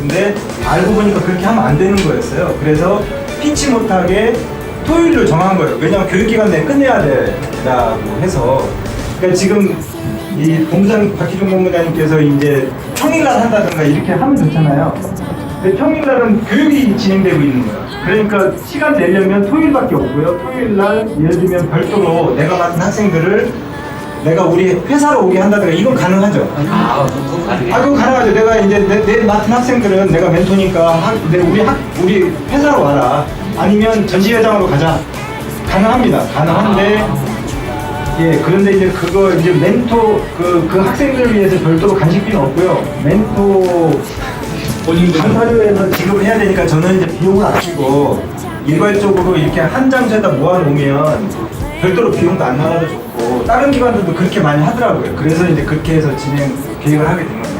근데 알고 보니까 그렇게 하면 안 되는 거였어요. 그래서 피치 못하게 토요일로 정한 거예요. 왜냐면 교육기간 내에 끝내야 된다고 해서. 그러니까 지금 이 본부장 박희종 본부장님께서 이제 평일날 한다든가 이렇게 하면 좋잖아요. 근데 평일날은 교육이 진행되고 있는 거예요. 그러니까 시간 내려면 토요일밖에 없고요. 토요일날 예를 들면 별도로 내가 맡은 학생들을 내가 우리 회사로 오게 한다든가 이건 가능하죠. 아, 가능해. 아, 그거 가능하죠. 내가 이제 내, 내 맡은 학생들은 내가 멘토니까 학, 내 우리 학, 우리 회사로 와라. 아니면 전시회장으로 가자. 가능합니다. 가능한데, 예, 그런데 이제 그거 이제 멘토, 그, 그 학생들을 위해서 별도로 간식비는 없고요. 멘토 강사료에서 지급을 해야 되니까 저는 이제 비용을 아끼고 일괄적으로 이렇게 한 장소에다 모아놓으면 별도로 비용도 안 나가도 좋고 다른 기관들도 그렇게 많이 하더라고요. 그래서 이제 그렇게 해서 진행 계획을 하게 된 겁니다.